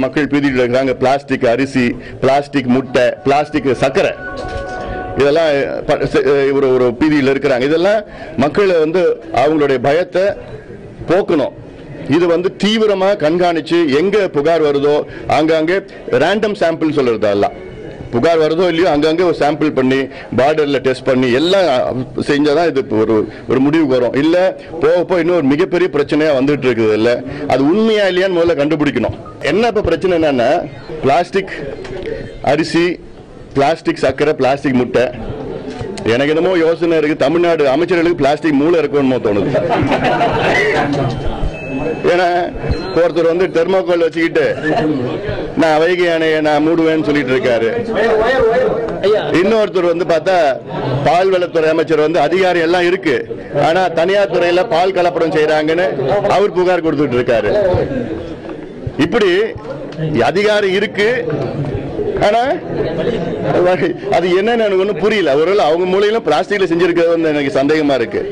மக்கள் பீதியில் இருக்கிறாங்க பிளாஸ்டிக் அரிசி பிளாஸ்டிக் முட்டை பிளாஸ்டிக் சர்க்கரை. இதெல்லாம் ப- ஒரு ஒரு பீதியில் இருக்கிறாங்க. இதெல்லாம் மக்களை வந்து அவங்களுடைய பயத்தை போக்கணும். இது வந்து தீவிரமாக கண்காணித்து எங்கே புகார் வருதோ அங்கங்கே ரேண்டம் சாம்பிள் சொல்றது எல்லாம் புகார் வருதோ இல்லையோ அங்கங்கே ஒரு சாம்பிள் பண்ணி பார்டரில் டெஸ்ட் பண்ணி எல்லாம் செஞ்சால் தான் இது ஒரு ஒரு முடிவுக்கு வரும். இல்லை போக போக இன்னும் ஒரு மிகப்பெரிய பிரச்சனையாக வந்துட்டு இருக்குது இல்லை. அது உண்மையா இல்லையான்னு முதல்ல கண்டுபிடிக்கணும். என்ன இப்போ பிரச்சனை என்னென்னா பிளாஸ்டிக் அரிசி பிளாஸ்டிக் சர்க்கரை பிளாஸ்டிக் முட்டை. எனக்கு என்னமோ யோசனை இருக்கு. தமிழ்நாடு அமைச்சர்களுக்கு பிளாஸ்டிக் மூளை இருக்கணுமோ தோணுது. ஏன்னா ஒருத்தர் வந்து தெர்மோகோல் வச்சுக்கிட்டு நான் வைகை அணையை நான் மூடுவேன்னு சொல்லிட்டு இருக்காரு. இன்னொருத்தர் வந்து பார்த்தா பால்வளத்துறை அமைச்சர் வந்து அதிகாரி எல்லாம் இருக்கு. ஆனா தனியார் துறையில பால் கலப்படம் செய்யறாங்கன்னு அவர் புகார் கொடுத்துட்டு இருக்காரு. இப்படி அதிகாரி இருக்கு. ஆனா அது என்னன்னு எனக்கு ஒன்றும் புரியல. ஒருவேளை அவங்க மூலையிலும் பிளாஸ்டிக்ல செஞ்சிருக்கிறது வந்து எனக்கு சந்தேகமா இருக்கு.